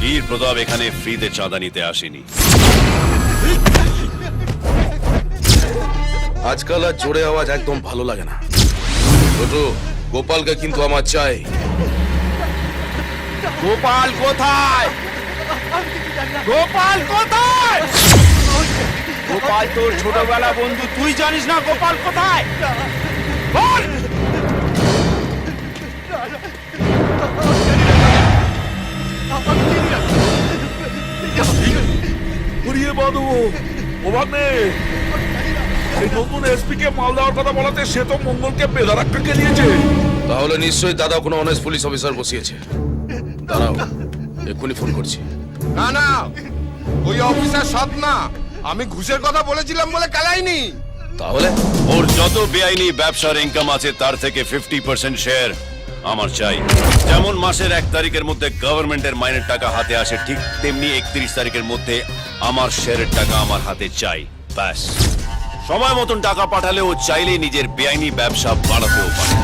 বীর প্রতাপ এখানে ফ্রিতে চাঁদা নিতে আসেনি। আজকাল আর জোরে আওয়াজ একদম ভালো লাগে না। ছোট গোপালকে কিন্তু আমার চাই। গোপাল কোথায়? গোপাল কোথায়? গোপাল তোর ছোটবেলা বন্ধু তুই জানিস না গোপাল কোথায়? বল! অবাক এই নতুন এসপি কে মাল দেওয়ার কথা বলাতে সে তো মঙ্গলকে বেদারাক্কাকে নিয়েছে তাহলে নিশ্চয়ই দাদা কোনো অনেস্ট পুলিশ অফিসার বসিয়েছে। দাঁড়াও এক্ষুনি ফোন করছি। না না ওই অফিসার সৎ না। আমি ঘুষের কথা বলেছিলাম বলে কালাইনি। তাহলে? ওর যত বেআইনি ব্যবসার ইনকাম আছে তার থেকে ফিফটি পার্সেন্ট শেয়ার আমার চাই। যেমন মাসের এক তারিখের মধ্যে গভর্নমেন্টের মাইনের টাকা হাতে আসে ঠিক তেমনি একত্রিশ তারিখের মধ্যে আমার শেয়ারের টাকা আমার হাতে চাই। ব্যাস। সময় মতন টাকা পাঠালে ও চাইলেই নিজের বেআইনি ব্যবসা বাড়াতেও পারে।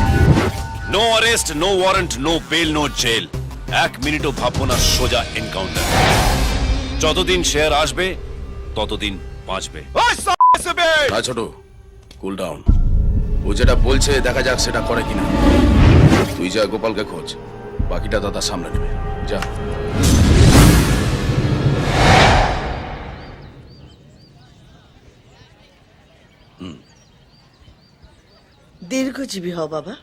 No arrest no warrant no bail no jail এক মিনিটও ভাববো না সোজা এনকাউন্টার যতদিন শেয়ার আসবে ততদিন বাঁচবে। ছোট কুল ডাউন ও যেটা বলছে দেখা যাক সেটা করে কিনা। তুই যা গোপালকে খোঁজ বাকিটা দাদা সামনে নেবে। যা। দীর্ঘজীবী হ বাবা।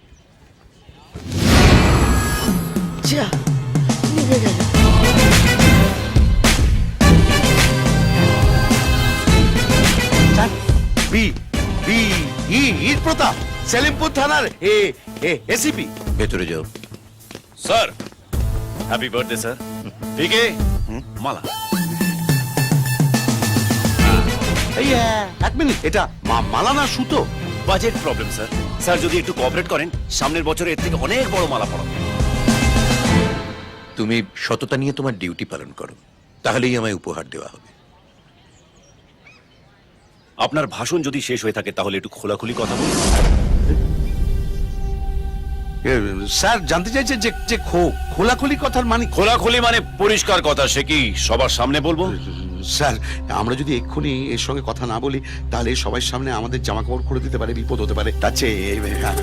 যা নিভে গেল। বি বি ই ঈদ প্রতাপ সেলিমপুর থানার এ এ এসিপি। ভেতরে যাও। Sir happy birthday sir. ঠিক মালা। এই এক মিনিট এটা মা- মালা না সুতো? Budget problem sir. স্যার যদি একটু কোঅপারেট করেন সামনের বছরে এর থেকে অনেক বড় মালা পড়াবো তুমি সততা নিয়ে তোমার ডিউটি পালন করো। তাহলেই আমায় উপহার দেওয়া হবে। আপনার ভাষণ যদি শেষ হয়ে থাকে তাহলে একটু খোলাখুলি কথা বলুন। স্যার জানতে চাইছে যে যে খো- খোলাখুলি কথার মানে খোলাখুলি মানে পরিষ্কার কথা সে কি সবার সামনে বলব? স্যার আমরা যদি এক্ষুনি এর সঙ্গে কথা না বলি তাহলে সবার সামনে আমাদের জামা কাপড় খুলে দিতে পারে বিপদ হতে পারে। তার চেয়ে হ্যাঁ।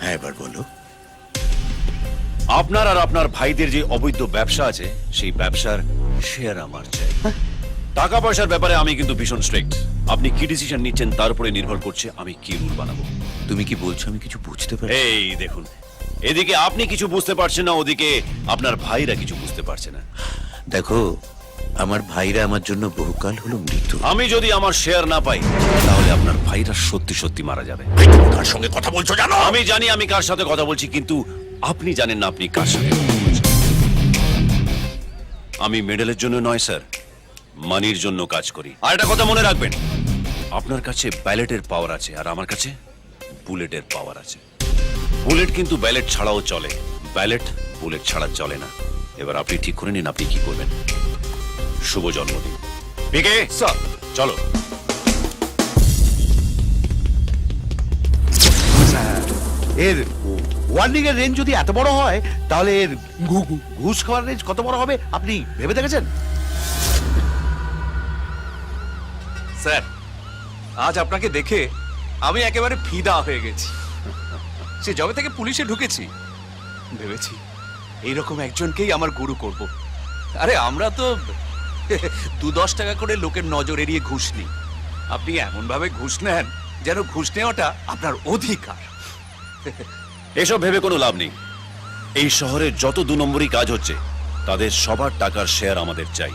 হ্যাঁ এবার বলো। আপনার আর আপনার ভাইদের যে অবৈধ ব্যবসা আছে সেই ব্যবসার শেয়ার আমার চাই। টাকা পয়সার ব্যাপারে আমি কিন্তু ভীষণ স্ট্রিক্ট আপনি কি ডিসিশন নিচ্ছেন তার উপরে নির্ভর করছে আমি কি রুল বানাবো? তুমি কি বলছো আমি কিছু বুঝতে পারি এই দেখুন এদিকে আপনি কিছু বুঝতে পারছেন না ওদিকে আপনার ভাইরা কিছু বুঝতে পারছে না। দেখো আমার ভাইরা আমার জন্য বহুকাল হলো মৃত্যু। আমি যদি আমার শেয়ার না পাই তাহলে আপনার ভাইরা সত্যি সত্যি মারা যাবে। কার সঙ্গে কথা বলছো জানো? আমি জানি আমি কার সাথে কথা বলছি কিন্তু আপনি জানেন না আপনি কার সাথে কথা বলছেন। আমি মেডেলের জন্য নয় স্যার মানির জন্য কাজ করি। আর একটা কথা মনে রাখবেন আপনার কাছে ব্যালেটের পাওয়ার আছে আর আমার কাছে বুলেটের পাওয়ার আছে। বুলেট কিন্তু ব্যালেট ছাড়াও চলে। ব্যালেট বুলেট ছাড়া চলে না। এবার আপনি ঠিক করে নিন আপনি কি করবেন? শুভ জন্মদিন। পিকে স্যার চলো। এর ওয়ার্নিং এর রেঞ্জ যদি এত বড় হয় তাহলে এর ঘুষ খাওয়ার রেঞ্জ কত বড় হবে? আপনি ভেবে দেখেছেন? স্যার আজ আপনাকে দেখে আমি একেবারে ফিদা হয়ে গেছি। সে যবে থেকে পুলিশে ঢুকেছি, ভেবেছি এইরকম একজনকেই আমার গুরু করব। আরে আমরা তো দু দশ টাকা করে লোকের নজর এড়িয়ে ঘুষ নিই। আপনি এমন ভাবে ঘুষ নেন যেন ঘুষ নেওয়াটা আপনার অধিকার। এসব ভেবে কোনো লাভ নেই। এই শহরে যত দু নম্বরই কাজ হচ্ছে, তাদের সবার টাকার শেয়ার আমাদের চাই।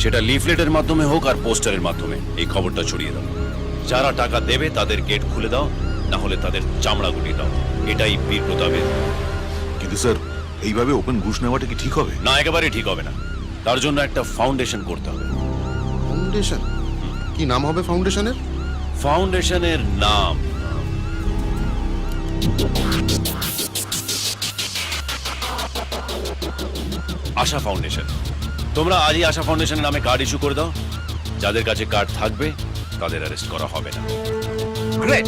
সেটা লিফলেটের মাধ্যমে হোক আর পোস্টারের মাধ্যমে। এই খবরটা ছড়িয়ে দাও। যারা টাকা দেবে তাদের গেট খুলে দাও না হলে তাদের চামড়া গুটি দাও। এটাই বীর প্রতাপের। কিন্তু স্যার এইভাবে ওপেন ঘুষ নেওয়াটা কি ঠিক হবে? না একেবারে ঠিক হবে না। তার জন্য একটা ফাউন্ডেশন করতে হবে। ফাউন্ডেশন কি নাম হবে ফাউন্ডেশনের ফাউন্ডেশনের নাম। আশা ফাউন্ডেশন তোমরা আজই আশা ফাউন্ডেশনের নামে কার্ড ইস্যু করে দাও। যাদের কাছে কার্ড থাকবে তাদের অ্যারেস্ট করা হবে না। গ্রেট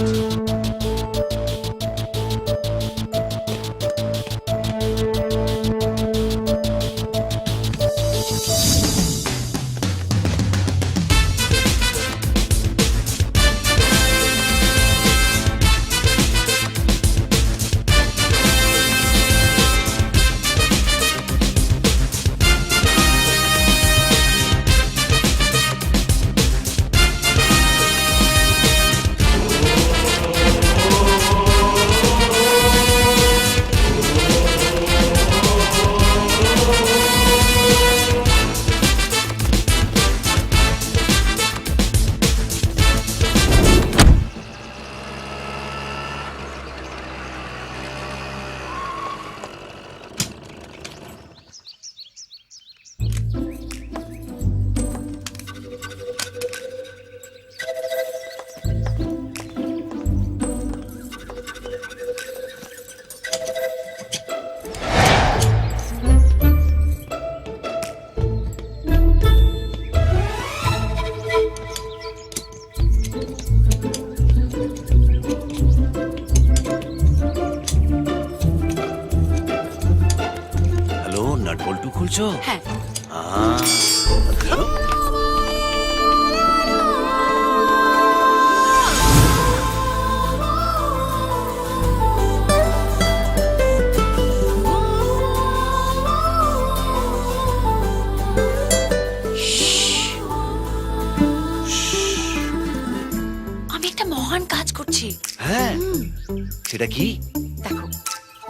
সেটা কি? দেখো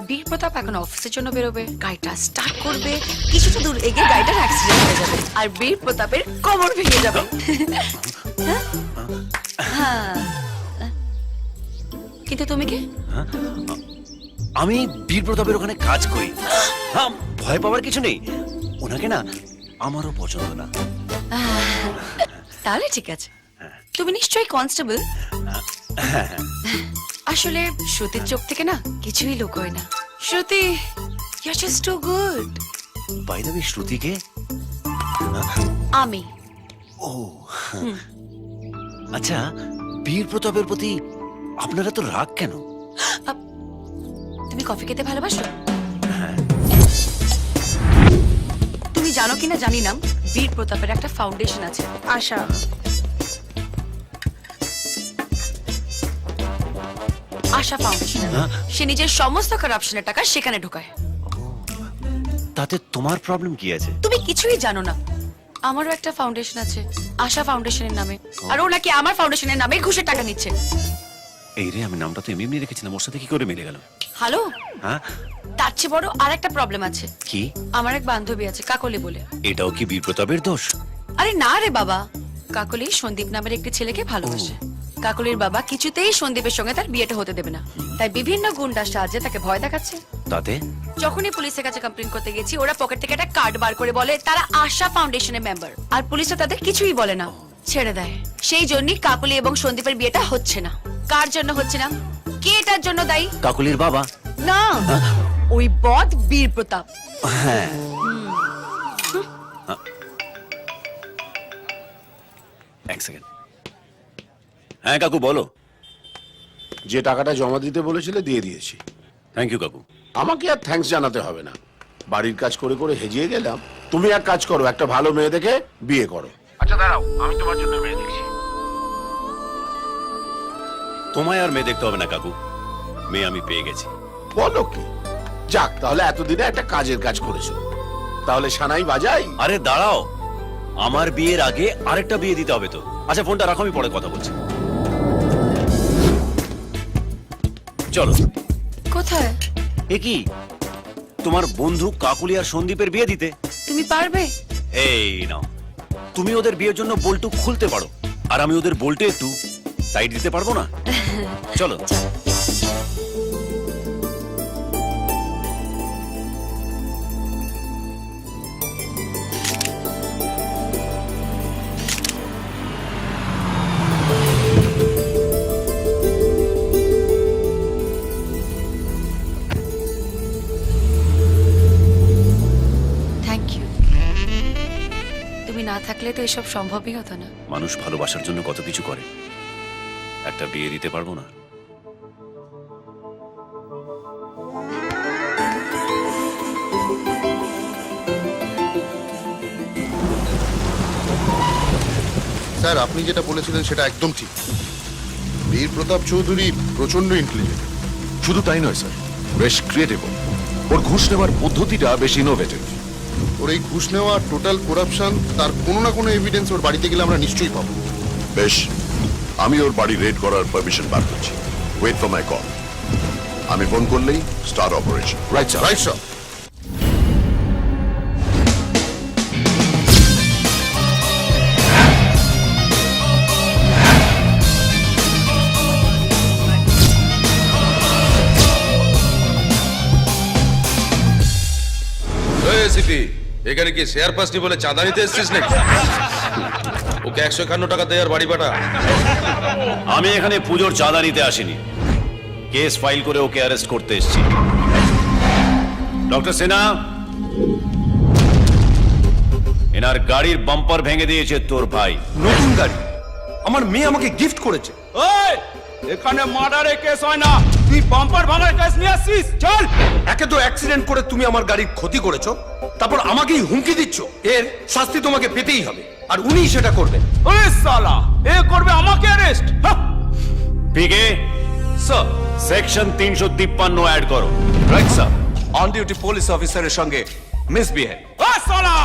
বীর প্রতাপ এখন অফিসের জন্য বেরোবে গাড়িটা স্টার্ট করবে কিছুটা দূর এগিয়ে গাড়িটার অ্যাক্সিডেন্ট হয়ে যাবে আর বীর প্রতাপের কোমর ভেঙে যাবে। হ্যাঁ? হ্যাঁ। কিন্তু তুমি কি? আমি বীর প্রতাপের ওখানে কাজ করি। হ্যাঁ ভয় পাওয়ার কিছু নেই। ওনাকে না আমারও পছন্দ না। তাহলে ঠিক আছে। তুমি নিশ্চয়ই কনস্টেবল আসলে শ্রুতির চোখ থেকে না কিছুই লুকোয় না। Shruti you just too good by the শ্রুতিকে? আমি। ও আচ্ছা বীর প্রতাপের প্রতি আপনারা তো রাগ কেন? তুমি কফি খেতে ভালোবাসো? তুমি জানো কিনা জানি না বীর প্রতাপের একটা ফাউন্ডেশন আছে। আশা। আশা ফাউন্ডেশন সে নিজের সমস্ত কারাপশনের টাকা সেখানে ঢোকায়। তাতে তোমার প্রবলেম কি আছে? তুমি কিছুই জানো না। আমারও একটা ফাউন্ডেশন আছে আশা ফাউন্ডেশনের নামে। আর ও নাকি আমার ফাউন্ডেশনের নামে ঘুষের টাকা নিচ্ছে। এই রে আমি নামটা তো এমনি এমনি রেখেছিলাম ওর সাথে কি করে মিলে গেল? হ্যালো হ্যাঁ? তার চেয়ে বড় আর একটা প্রবলেম আছে। কি? আমার এক বান্ধবী আছে কাকলি বলে। এটাও কি বীর প্রতাপের দোষ? আরে না রে বাবা কাকলি সন্দীপ নামের একটি ছেলেকে ভালোবাসে। কাকলির বাবা কিছুতেই সন্দীপের সঙ্গে তার বিয়েটা হতে দেবে না। তাই বিভিন্ন গুন্ডার সাহায্যে তাকে ভয় দেখাচ্ছে। তাতে? যখনই পুলিশের কাছে কমপ্লেন করতে গেছি ওরা পকেট থেকে একটা কার্ড বার করে বলে তারা আশা ফাউন্ডেশনের মেম্বার আর পুলিশও তাদের কিছুই বলে না। ছেড়ে দেয়। সেই জন্যই কাকলি এবং সন্দীপের বিয়েটা হচ্ছে না। কার জন্য হচ্ছে না? কে এটার জন্য দায়ী? কাকুলির বাবা? না। ওই বদ বীর প্রতাপ। হ্যাঁ। এক সেকেন্ড হ্যাঁ কাকু বলো। যে টাকাটা জমা দিতে বলেছিলে দিয়ে দিয়েছি। থ্যাংক ইউ কাকু। আমাকে আর থ্যাঙ্কস জানাতে হবে না। বাড়ির কাজ করে করে হেজিয়ে গেলাম। তুমি এক কাজ করো একটা ভালো মেয়ে দেখে বিয়ে করো। আচ্ছা দাঁড়াও আমি তোমার জন্য মেয়ে দেখছি। তোমায় আর মেয়ে দেখতে হবে না কাকু। মেয়ে আমি পেয়ে গেছি। বলো কি? যাক তাহলে এতদিনে একটা কাজের কাজ করেছ। তাহলে সানাই বাজাই? আরে দাঁড়াও। আমার বিয়ের আগে আরেকটা বিয়ে দিতে হবে তো। আচ্ছা ফোনটা রাখো আমি পরে কথা বলছি। চলো। কোথায়? এ কি? তোমার বন্ধু কাকুলি আর সন্দীপের বিয়ে দিতে। তুমি পারবে? এই নাও। তুমি ওদের বিয়ের জন্য বল্টু খুলতে পারো। আর আমি ওদের বল্টে একটু সাইড দিতে পারব না? চলো। থাকলে তো এসব সম্ভবই হতো না। মানুষ ভালোবাসার জন্য কত কিছু করে। একটা বিয়ে দিতে পারব না? স্যার আপনি যেটা বলেছিলেন সেটা একদম ঠিক। বীর প্রতাপ চৌধুরী প্রচণ্ড ইন্টেলিজেন্ট শুধু তাই নয় স্যার বেশ ক্রিয়েটিভ ওর ঘুষ নেওয়ার পদ্ধতিটা বেশ ইনোভেটিভ ওর এই ঘুষ নেওয়া টোটাল করাপশন তার কোনো না কোনো এভিডেন্স ওর বাড়িতে গেলে আমরা নিশ্চয়ই পাবো। বেশ আমি ওর বাড়ি রেড করার পারমিশন বার করছি। ওয়েট ফর মাই কল আমি ফোন করলেই star operation right sir right sir CP এখানে কি শেয়ার পাসনি বলে চাঁদা নিতে এসছিস নাকি? ওকে একশো একান্ন টাকা দেয় আর বাড়ি পাঠা। আমি এখানে পুজোর চাঁদা নিতে আসিনি। কেস ফাইল করে ওকে অ্যারেস্ট করতে এসেছি। ডক্টর সিনহা এনার গাড়ির বাম্পার ভেঙে দিয়েছে তোর ভাই। নতুন গাড়ি? আমার মেয়ে আমাকে গিফট করেছে। এখানে মার্ডারে কেস হয় না। তুই বাম্পার ভাঙার কাজ নিয়ে আসছিস চল। একে তো অ্যাক্সিডেন্ট করে তুমি আমার গাড়ির ক্ষতি করেছ তারপর আমাকেই হুমকি দিচ্ছ। এর শাস্তি তোমাকে পেতেই হবে আর উনিই সেটা করবেন। ওরে সালা এ করবে আমাকে অ্যারেস্ট পিকে স্যার সেকশন তিনশো তিপ্পান্ন অ্যাড করো। Right sir on duty police অফিসারের সঙ্গে মিসবিহেভ ও সালা!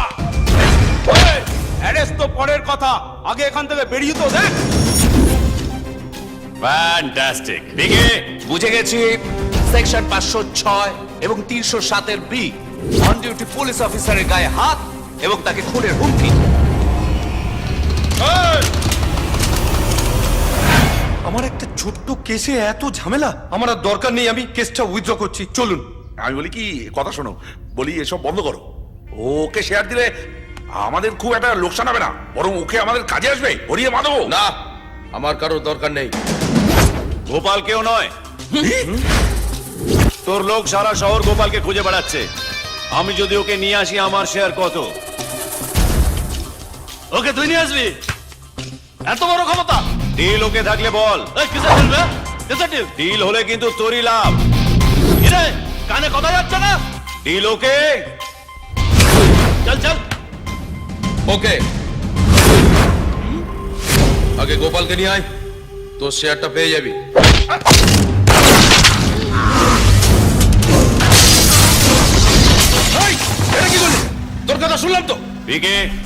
অ্যারেস্ট তো পরের কথা। আগে এখান থেকে বেরিয়ে তো দেখ। ফ্যান্টাস্টিক পিকে বুঝে গেছি। সেকশন পাঁচশো ছয় এবং তিনশো সাতের বি। অন ডিউটি পুলিশ অফিসারের গায়ে হাত এবং তাকে খুনের হুমকি। আমার একটা ছোট্ট কেসে এত ঝামেলা। আমার আর দরকার নেই আমি কেসটা উইথড্র করছি। চলুন। আমি বলি কি কথা শোনো। বলি এসব বন্ধ করো। ওকে শেয়ার দিলে আমাদের খুব একটা লোকসান হবে না। বরং ওকে আমাদের কাজে আসবে হরিয়ে মাধব না আমার কারোর দরকার নেই। গোপাল কেউ নয়। তোর লোক সারা শহর গোপালকে খুঁজে বেড়াচ্ছে। আমি যদি ওকে নিয়ে আসি আমার শেয়ার কত? ওকে তুই নিয়ে আসবি? এত বড় ক্ষমতা? ডিল ওকে থাকলে বল। ডিল হলে কিন্তু তোরই লাভ। কানে কথা যাচ্ছে না? Deal okay? চল চল। ওকে। আগে গোপালকে নিয়ে আয় তোর শেয়ারটা পেয়ে যাবি।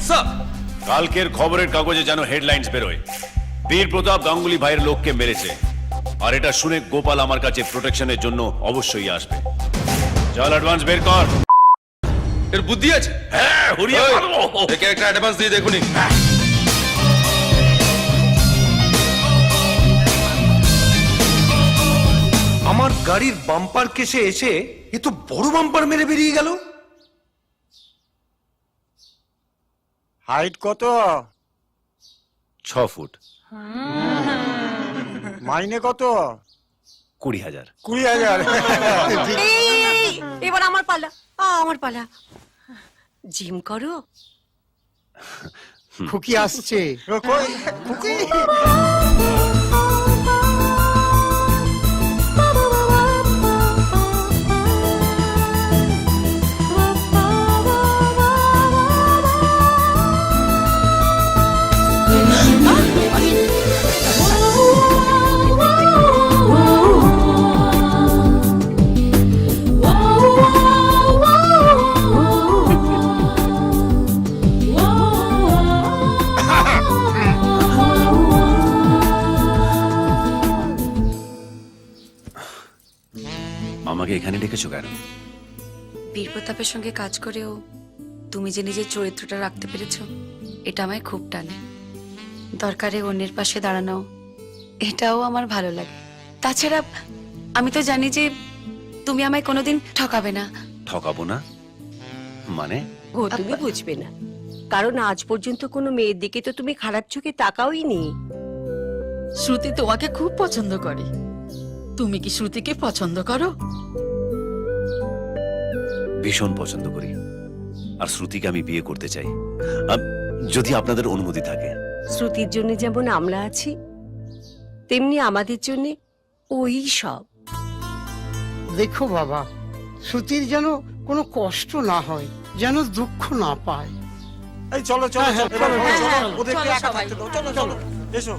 স্যার। কালকের খবরের কাগজে যেন হেডলাইন্স বেরোয়। বীর প্রতাপ গাঙ্গুলি ভাইয়ের লোককে মেরেছে। আর এটা শুনে গোপাল আমার কাছে প্রোটেকশনের জন্য অবশ্যই আসবে। চল অ্যাডভান্স বের কর। এর বুদ্ধি আছে? হ্যাঁ হরিয়ে একে একটা অ্যাডভান্স দিয়ে দেখুনি। আমার গাড়ির বাম্পার কেসে এসে এ তো বড় বাম্পার মেরে বেরিয়ে গেল। হাইট কত? ছ ফুট। মাইনে কত? কুড়ি হাজার। কুড়ি হাজার। এবার আমার পালা। আ, আমার পালা। জিম করো। খুকি আসছে। খুকি? আমাকে এখানে ডেকেছো কেন? বীর প্রতাপের সঙ্গে কাজ করেও তুমি যে নিজের চরিত্রটা রাখতে পেরেছ এটা আমায় খুব টানে। দরকারে অন্যের পাশে দাঁড়ানো এটাও আমার ভালো লাগে। তাছাড়া আমি তো জানি যে তুমি আমায় কোনোদিন ঠকাবে না। ঠকাবো না? মানে? ও তুমি বুঝবে না। কারণ আজ পর্যন্ত কোনো মেয়ের দিকে তো তুমি খারাপ চোখে তাকাওই নি। শ্রুতি তোমাকে খুব পছন্দ করে। তুমি কি শ্রুতিকে পছন্দ করো? ভীষণ পছন্দ করি। আর শ্রুতিকে আমি বিয়ে করতে চাই। যদি আপনাদের অনুমতি থাকে। শ্রুতির জন্য যেমন আমরা আছি তেমনি আমাদের জন্য ওই সব। দেখো বাবা শ্রুতির যেন কোনো কষ্ট না হয় যেন দুঃখ না পায়। এই চলো চলো চলো হ্যাঁ, ওদেরকে চলো একা সবাই। থাকতে দাও। চলো চলো এসো।